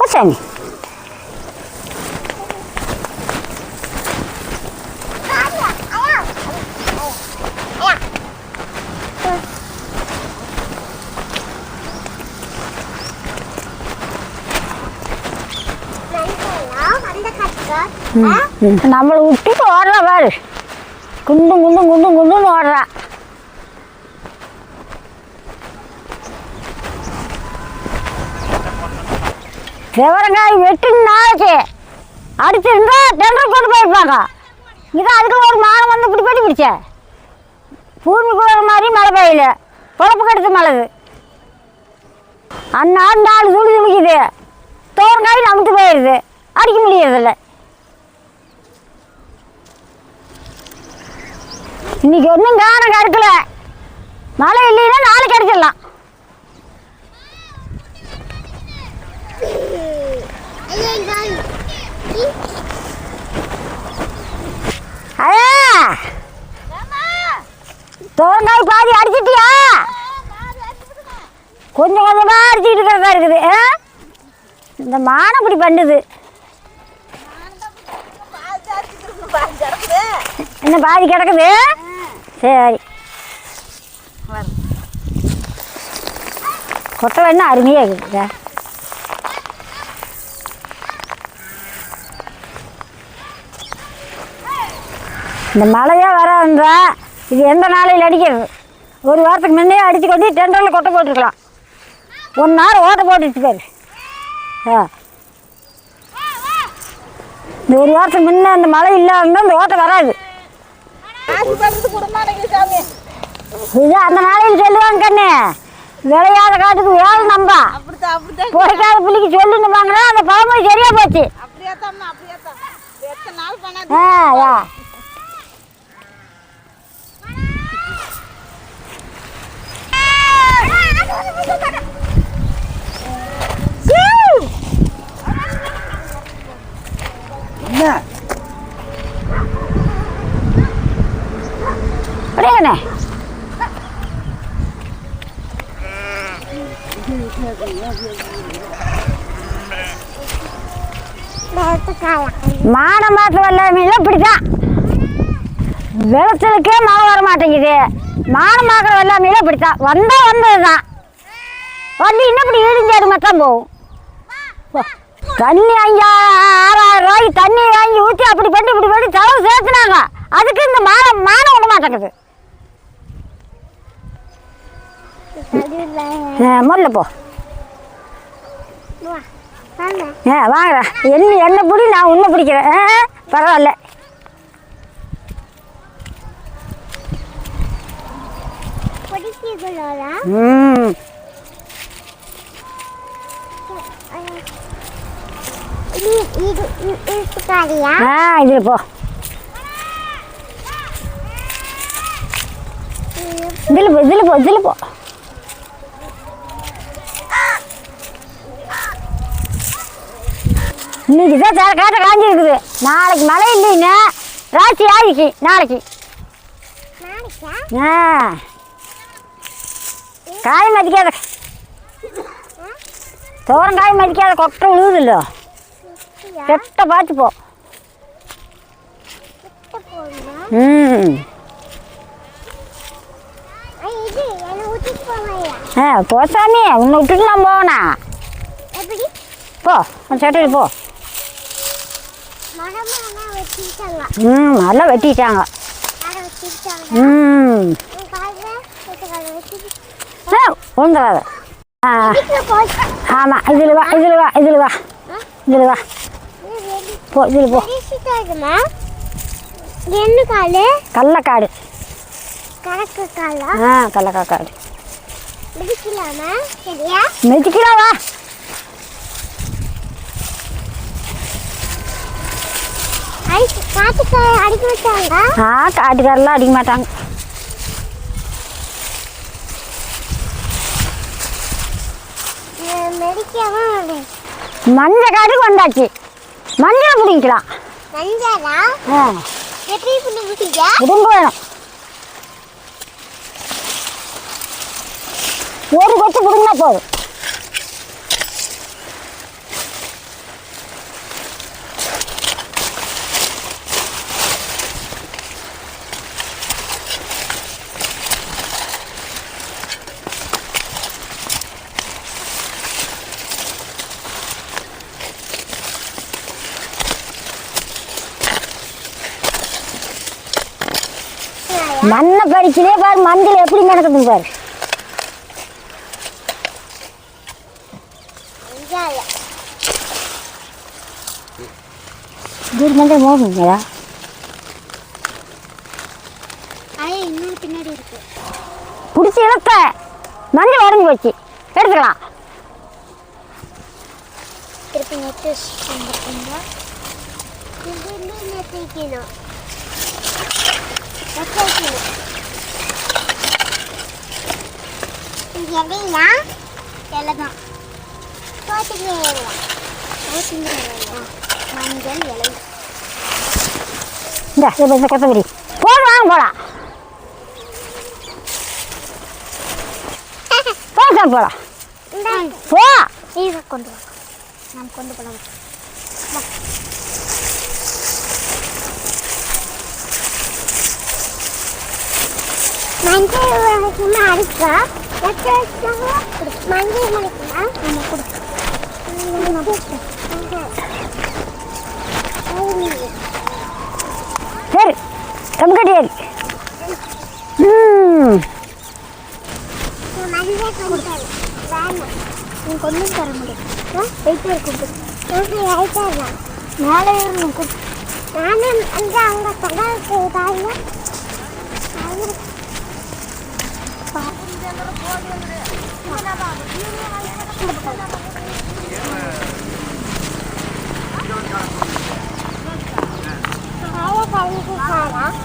போ சாமி நம்மளை விட்டுட்டு ஓடுறா பாரு குண்டும் குண்டும் குண்டும் குண்டுன்னு ஓடுறா விவரங்காய் வெட்டு நாளைக்கு அடிச்சிருந்தா டெண்டர் கொண்டு போயிருப்பாங்க. இதான் அதுக்கு ஒரு மானம் வந்து இப்படி பண்ணி பிடிச்ச. பூமி கூட மாதிரி மழை பெய்யல. பொழப்பு கெடுத்து மழைது. அந்நாள் நாலு துளி துளிக்குது. தோரங்காய் நமக்கு போயிடுது அடிக்க முடியறதில்ல. இன்னைக்கு ஒன்றும் காணம் கிடைக்கல. மழை இல்லைன்னா நாளைக்கு அடிச்சிடலாம். அதே பாதி அடிச்சிட்டியா? கொஞ்சம் கொஞ்சமாக அடிச்சுட்டு இருக்கிறதா இருக்குது. ஆ? இந்த மானம் இப்படி பண்ணுது. என்ன பாதி கிடக்குது? சரி. கொட்டை என்ன அருமையாக இருக்குதா. இந்த மழையே வராதுன்றா. இது எந்த நாளையில் அடிக்கிறது ஒரு வாரத்துக்கு முன்னே அடித்து கொண்டு டெண்டரில் கொட்டை போட்டுருக்கலாம். ஒன் நேரம் ஓட்ட போட்டுட்டு பாரு. ஆ. இந்த ஒரு வாரத்துக்கு முன்னே அந்த மழை இல்லாமல் இந்த ஓட்டை வராது. இது அந்த நாளையில் சொல்லுவாங்க கண்ணு. விளையாத காட்டுக்கு வேலை நம்ப. பிடிக்காத பிள்ளைக்கு சொல்லுன்னுவாங்கன்னா அந்த பழமொழி சரியா போச்சு. ஆ யா என்ன அப்படியே மீன் மாற்றம் இப்படிதான் விளைச்சலுக்கே மழை வர மாட்டேங்குது. மானம் மானமாக்குற வெள்ளாமையில இப்படித்தான். வந்தா வந்தது தான் வந்து இன்னும் இப்படி இடிஞ்சாடு மட்டும் போகும். தண்ணி அங்கே ஆறாயிரம் ரூபாய்க்கு தண்ணி வாங்கி ஊற்றி அப்படி பண்ணி இப்படி பண்ணி செலவு சேர்த்துனாங்க. அதுக்கு இந்த மானம் மானம் விட மாட்டேங்குது முதல்ல போ. ஆ வாங்குறேன் என்ன என்ன பிடி நான் உன்னை பிடிக்கிறேன் ஆ பரவாயில்ல. ம். ஆ இதில் போ. இதில் போ இதில் போ இதில் போ. இன்னைக்கு தான் சேர காட்ட காஞ்சி இருக்குது நாளைக்கு மழை இல்லைன்னா ராசி ஆயிடுச்சு நாளைக்கு. ஆ. காய் மதிக்காத தோரம் காய் மதிக்காத கொட்டை விழுகுதில்ல கெட்ட பார்த்து போ. ம். ஆ போ சாமி உன்னை விட்டுட்டு நான் போனா போ உன் சட்டையில் போ. ம் நல்லா வெட்டிட்டாங்க ம். ஆ. ஆமாம் இதில் வா இதில் வா இதில் வா. இதில் வா. போ இதில் போ. என்ன காலு? கடலக்காடு கணக்கு காலா ஆ கடலக்காடு மிதிக்கலாமா? சரியா? ஆ காட்டுக்காரெல்லாம் அடிக்க மாட்டாங்க. மஞ்சள் காட்டுக்கு வந்தாச்சு மஞ்சள் பிடிக்கலாம். மஞ்சளா? எப்படி பண்ணி முடிச்சா உடம்பு வேணும். ஒரு கொத்து பிடுங்கினா போதும். பறிக்கலே பாரு மஞ்சள் எப்படி நடக்குதுங்க பாரு. இது மஞ்சள் மோகுங்களா பிடிச்சி இழுத்த மஞ்சள் உடஞ்சி போச்சு. எடுத்துக்கலாம். திருப்பி நெட்டு நெத்திக்கணும் நெத்திக்கணும் இது எதைனா இலைதான். தோட்டங்க இலை தோட்டங்க இலை மஞ்சள் இலை. இந்த இந்த கொத்தமல்லி. போடு வாங்க போலாம். போலாம் போலாம். இந்தாங்க போ. இதை கொண்டு வா. நாம் கொண்டு போகலாம் மஞ்சள் அடிக்கா மஞ்சள் மணிக்குமா நம்ம கொடு சரி மஞ்சள் கொண்டு தர முடியும் வெயிட்டாக இருக்கும் மேலே ஏறணும் நானும் அந்த அங்கே சகாவுக்கு பாருங்க.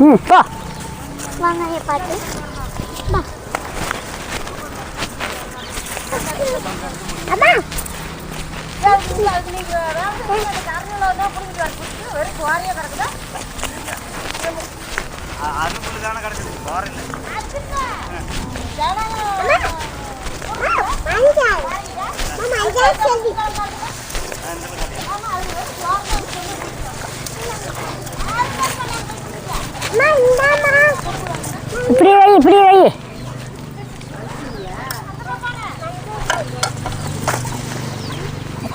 ம் போ வாங்க பாட்டு வா. அம்மா அதுக்குள்ளதான கிடக்குது போறேன் இப்படி வை இப்படி வை.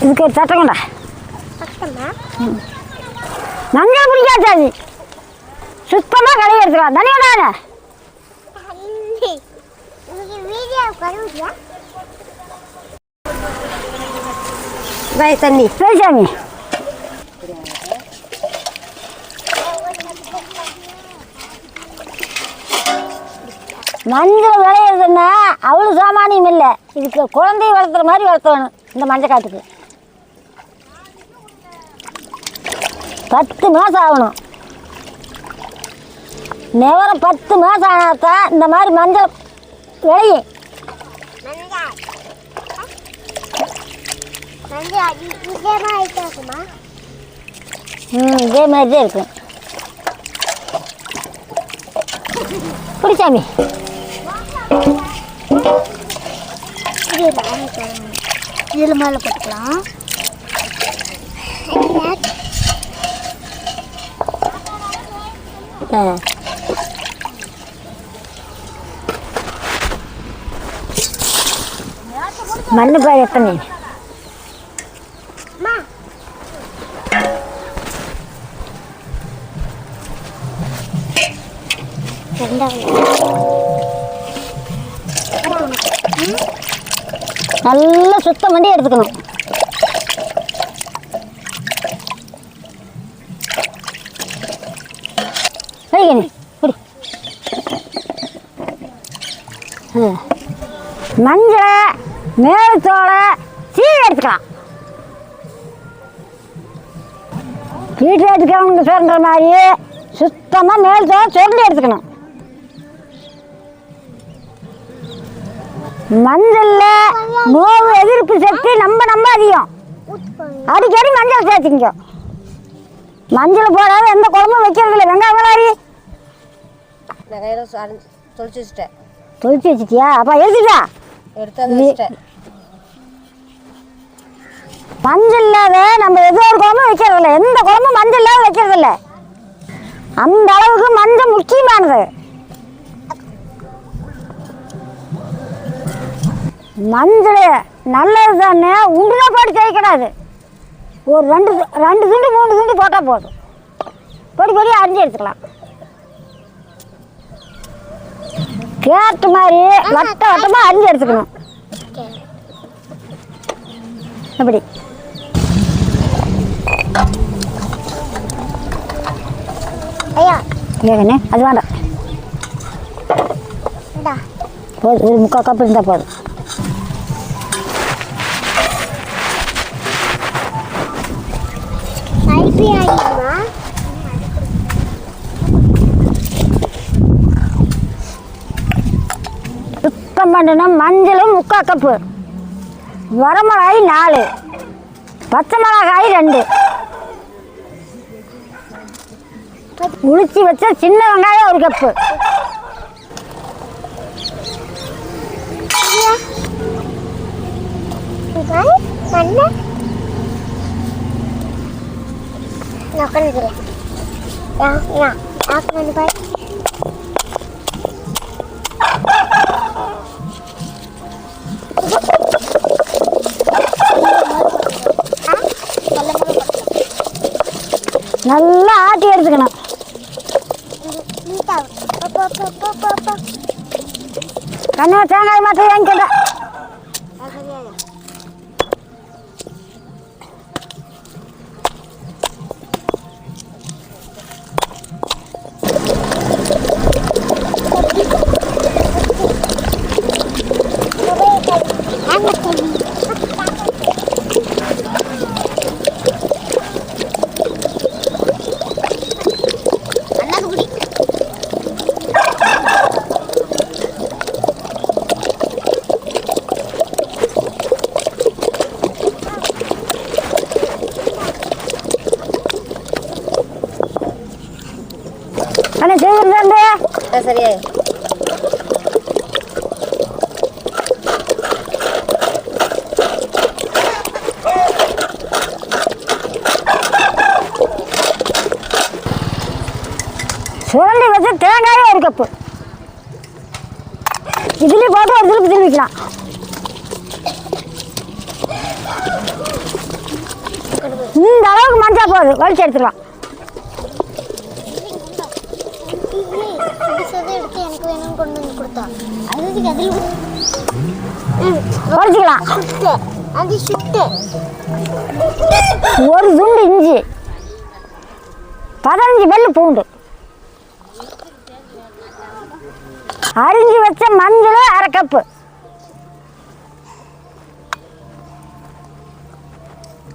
இதுக்கு ஒரு சட்டம் கொண்டா. மஞ்சள் பிடிக்காது சுத்தமாக கழுவி எடுத்துக்கலாம். தனி? கொண்டாங்க வீடியோ Vai, வை தண்ணி. மஞ்சள் விளையிறதுன்னா அவ்வளோ சாமானியம் இல்லை. இதுக்கு குழந்தைய வளர்த்துற மாதிரி வளர்த்தணும் இந்த மஞ்சள் காட்டுக்கு. பத்து மாதம் ஆகணும். நிவரம் பத்து மாதம் ஆனாதான் இந்த மாதிரி மஞ்சள் விளையும் மஞ்சள் மஞ்சள் இதே மாதிரி இருக்குமா ம் இதே மாதிரி தான் இருக்கும் பிடிச்சாமி இதில் மேலே போட்டுக்கலாம். ஆ. மண்ணு பாரு எத்தனை? நல்லா சுத்தம் பண்ணி எடுத்துக்கணும். வைக்கணி ஆ. மஞ்சள் மேலத்தோலை சீவி எடுத்துக்கலாம். வீட்டில் எடுத்துக்கிறவங்க சொல்கிற மாதிரி சுத்தமாக மேலத்தோலை சொல்லி எடுத்துக்கணும். மஞ்சள்ல நோவு எதிர்ப்பு சக்தி நம்ம நம்ம அதிகம். அடிக்கடி மஞ்சள் சேர்த்துங்க மஞ்சள் போடாத எந்த குழம்பும் வைக்கிறது இல்லை வெங்காயம் அரைஞ்சி தொளிச்சு வச்சுட்டேன். தொழிச்சு வச்சுட்டியா? அப்பா எடுத்துட்டா எடுத்து மஞ்சள் இல்லாத நம்ம எதோ ஒரு குழம்பும் வைக்கிறது இல்லை எந்த குழம்பும் மஞ்சள் இல்லாத வைக்கிறது இல்லை அந்த அளவுக்கு மஞ்சள் முக்கியமானது. மஞ்சள் நல்லது தானே உண்டுனா போட்டு தேய்க்கூடாது ஒரு ரெண்டு ரெண்டு துண்டு மூணு துண்டு போட்டால் போதும். பொடி பொடி அரிஞ்சு எடுத்துக்கலாம். கேரட்டு மாதிரி வட்ட வட்டமாக அரிஞ்சு எடுத்துக்கணும். எப்படி ஐயா. ஏகண்ணே அது வேண்டாம். போதும் ஒரு முக்கால் கப் இருந்தால் போதும். சுத்தம் பண்ணணும் மஞ்சளும் முக்கால் கப்பு. வரமிளகாய் நாலு. பச்சை மிளகாய் ரெண்டு. உளிச்சி வச்ச சின்ன வெங்காயம் ஒரு கப்பு. மண்ணு நல்லா ஆட்டி எடுத்துக்கணும். கண்ணா தேங்காய் மாற்றி வாங்கிக்கிட்ட அண்ணா ஆ சரியா சுரண்டி வச்ச தேங்காயும் ஒரு கப்பு இதுலேயும் போட்டு ஒரு திருப்பி திருப்பிக்கலாம் இந்த அளவுக்கு மஞ்சா போகுது வலிச்சு எடுத்துக்கலாம் எடுத்து எனக்கு வேணும்னு கொண்டு வந்து கொடுத்தா அதுக்கு ஒரு துண்டு இஞ்சி. பதினஞ்சு வெள்ளு பூண்டு. அரிஞ்சு வச்ச மஞ்சள் அரை கப்பு.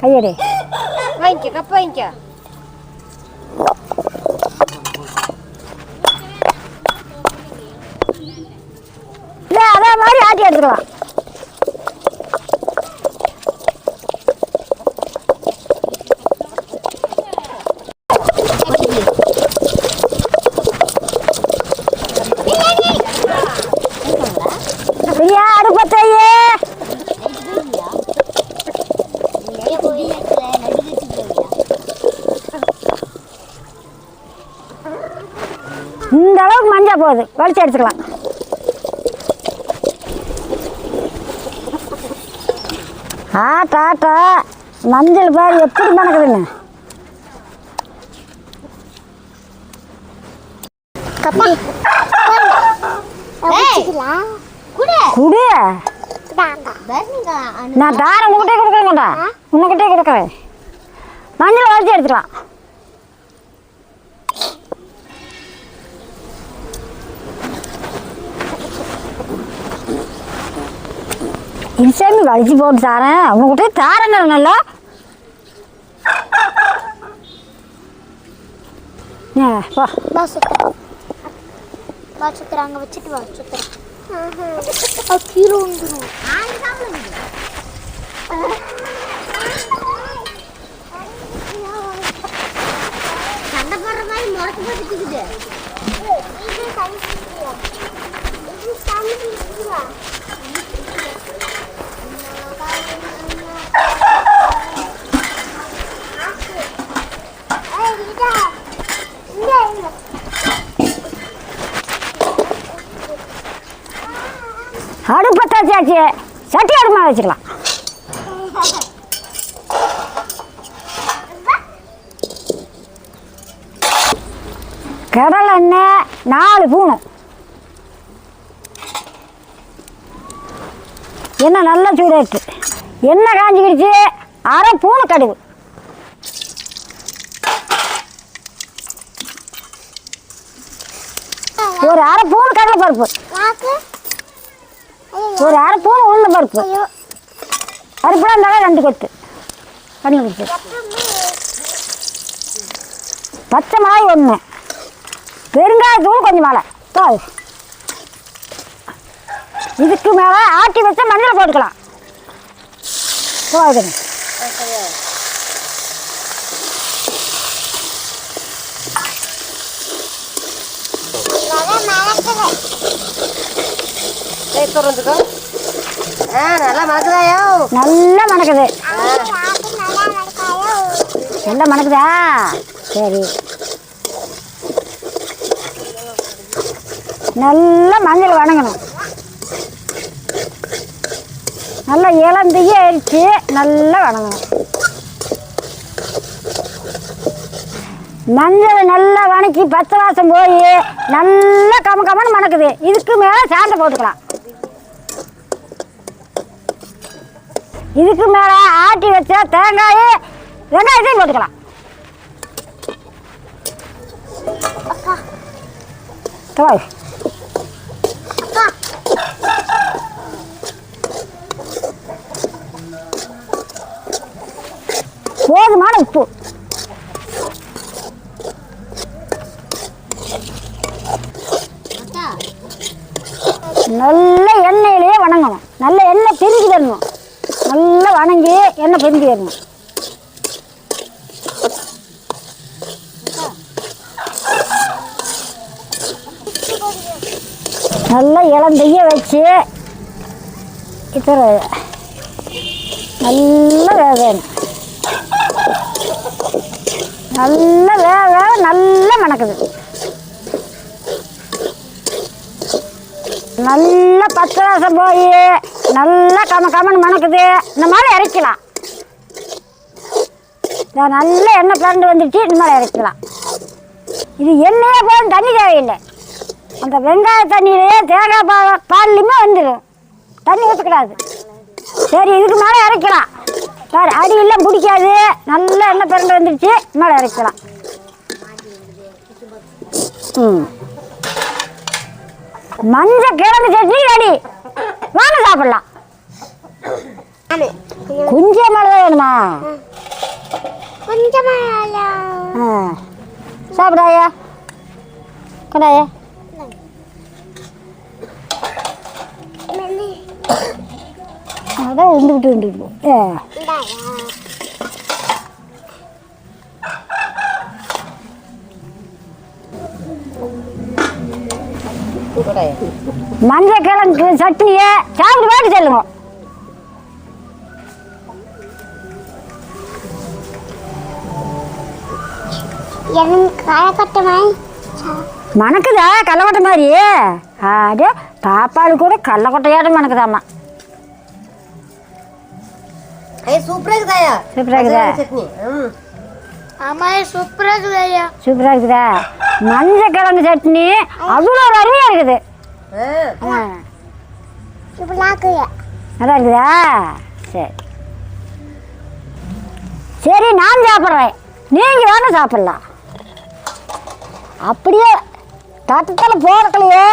கையடி. வாங்கிக்க கப் வாங்கிக்க அதே மாதிரி ஆட்டி எடுத்துக்கலாம். அடுப்பத்தையே இந்த அளவுக்கு மஞ்சா போகுது. வலிச்சு எடுத்துக்கலாம். ஆட்டா ஆட்டா மஞ்சள் பாரு எப்படி மணக்குதுன்னு. குடு. நான் தாரம் உங்ககிட்டே கொடுக்குறேங்கடா உங்ககிட்டே கொடுக்குறேன். மஞ்சள் வலிச்சு எடுத்துக்கலாம் இன்சாமி வலிச்சு போட்டு தாரேன். உங்ககிட்ட தாரங்க நல்லா வா. வா சுத்துறேன். அங்கே வச்சுட்டு வா சுத்துறேன். அது கீழே வந்துடும் சண்டை போடுற மாதிரி முடக்கு போட்டுக்குது வச்சு சட்டி அடுமா வச்சுக்கலாம் கடல் எண்ணெய் நாலு பூணும். எண்ணெய் நல்லா சூடாச்சு எண்ணெய் காஞ்சிக்கிடுச்சு. அரை பூனை கடுகு. ஒரு அரை பூனை கடலை பருப்பு. ஒரு அரை பூனை உளுந்த பருப்பு. பருப்புலாம் இருந்தாலும் ரெண்டு கொத்து. பண்ணி கொடுத்து பச்சை மிளகாய் ஒன்று பெருங்காயத்தூள் கொஞ்சம் மேலே. பாரு. இதுக்கு மேலே ஆட்டி வச்ச மஞ்சள் போட்டுக்கலாம். போதுங்க திறந்துக்கோ ஆ நல்லா மணக்குது. நல்லா மணக்குதா? சரி. நல்லா மஞ்சள் வணங்கணும். நல்லா இளந்தைய அரிச்சு நல்லா வணங்கணும். மஞ்சள் நல்லா வணக்கி பச்சை வாசம் போய் நல்லா கம கமன்னு மணக்குது. இதுக்கு மேலே சாண்டை போட்டுக்கலாம். இதுக்கு மேலே ஆட்டி வச்ச தேங்காய் வெங்காயத்தையும் போட்டுக்கலாம். போதுமான உப்பு. நல்ல எண்ணெயிலேயே வணங்கணும் நல்ல எண்ணெய் பிரிஞ்சு தரணும் நல்லா வணங்கி எண்ணெய் பிரிஞ்சு வரணும் நல்லா இளந்தைய வச்சு இத்தனை நல்லா வேக நல்லா வேக நல்லா மணக்குது நல்லா பச்சை வாசம் போய் நல்லா கம கமன்னு மணக்குது இந்த மாதிரி இறக்கலாம் நல்ல எண்ணெய் பிறண்டு வந்துடுச்சு மாதிரி இறக்கலாம் இது எண்ணெயே போதும் தண்ணி தேவையில்லை. அந்த வெங்காய தண்ணியிலேயே தேங்காய் பா பால்லையுமே வந்துடும். தண்ணி ஊற்றக்கூடாது சரி இதுக்கு மேலே இறக்கலாம் பாரு அடியெல்லாம் பிடிக்காது. நல்ல எண்ணெய் பிறண்டு வந்துடுச்சு மேலே இறக்கலாம் ம். மஞ்சள் கிழங்கு சட்னி ரெடி. வாங்க சாப்பிடலாம். குஞ்சே மேலே வேணுமா? கொஞ்சமா ஆ. சாப்பிடாயா? கடாயா அதான் உண்டுகிட்டு உண்டுட்டு ஏ. மஞ்சள் கிழங்கு சட்னியை சாப்பிட்டு வாட்டி சொல்லுங்க. இருக்குதாயா சூப்பரா இருக்குதா? சட்னி. ம். ஆமா சூப்பரா இருக்குது ஐயா? சூப்பராக இருக்குதா? மஞ்சள் கிழங்கு சட்னி அவ்வளோ ஒரு அருமையாக இருக்குது. சூப்பரா நல்லா இருக்குதா? சரி. சரி நான் சாப்பிட்றேன். நீங்கள் வேணால் சாப்பிட்லாம். அப்படியே தட்டத்தில் போறக்கலையே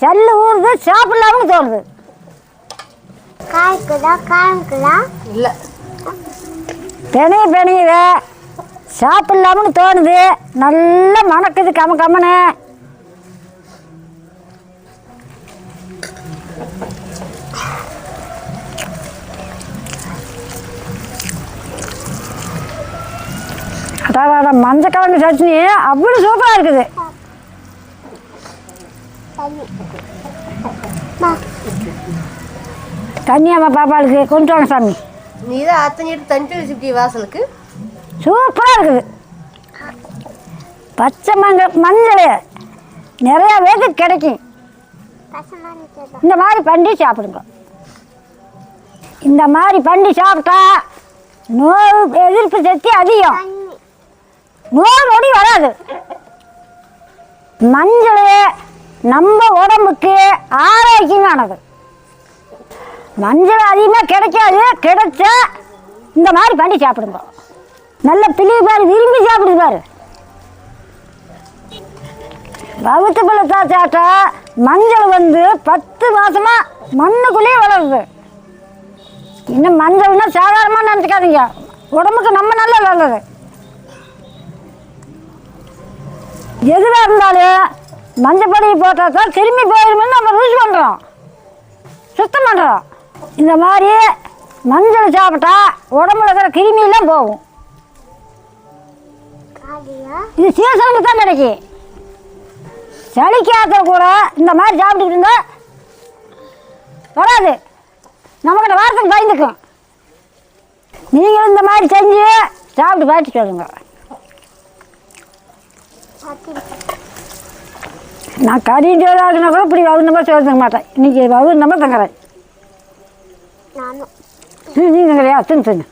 சல்லு ஊறுது சாப்பிடலாம்னு தோணுது. காய்க்குதா காய்க்குதா? இல்ல. பெணைய பெணையுத சாப்பிடலாம்னு தோணுது. நல்லா மணக்குது கம கமனு மஞ்சள் கிழங்கு சட்னி. அவ்வளோ சூப்பராக இருக்குது. தண்ணியாம்மா பாப்பாளுக்கு. கொண்டு வாங்க சாமி. நீ தான் அத்தனைட்டு தண்ணி தெளிச்சுட்டி வாசலுக்கு சூப்பராக இருக்குது. பச்சை மஞ்ச மஞ்சள். நிறையா பேருக்கு கிடைக்கும். இந்த மாதிரி பண்ணி சாப்பிடுங்க. இந்த மாதிரி பண்ணி சாப்பிட்டா நோய் எதிர்ப்பு சக்தி அதிகம். நோய் நொடி வராது. மஞ்சள் நம்ம உடம்புக்கு ஆரோக்கியமானது. மஞ்சள் அதிகமாக கிடைக்காது கிடைச்சா இந்த மாதிரி பண்ணி சாப்பிடுங்க. நல்ல பிள்ளை பாரு விரும்பி சாப்பிடுது பாரு. வவுத்து பழத்தா சாப்பிட்டா மஞ்சள் வந்து பத்து மாசமா மண்ணுக்குள்ளேயே வளருது. இன்னும் மஞ்சள்னா சாதாரணமாக நினச்சிக்காதீங்க. உடம்புக்கு நம்ம நல்லா நல்லது எதுவாக இருந்தாலும் மஞ்சள் பொடி போட்டால் தான் திரும்பி போயிருமென்னு நம்ம யூஸ் பண்ணுறோம் சுத்தம் பண்ணுறோம் இந்த மாதிரி மஞ்சள் சாப்பிட்டா உடம்புல இருக்கிற கிருமியெல்லாம் போகும். இது சீசனுக்கு தான் கிடைக்கும் சளிக்காத்த கூட இந்த மாதிரி சாப்பிட்டுட்டு இருந்தா வராது. நமக்கு வாரத்துக்கு பயந்துக்கும். நீங்களும் இந்த மாதிரி செஞ்சு சாப்பிட்டு பார்த்து சொல்லுங்க நான் கறி சோறாக்குனா கூட இப்படி வவுந்த மாதிரி சோறு தங்க மாட்டேன். இன்னைக்கு வவுந்த மாதிரி தங்குறேன். நீங்கள் தங்குறியா? தின்னு தின்னு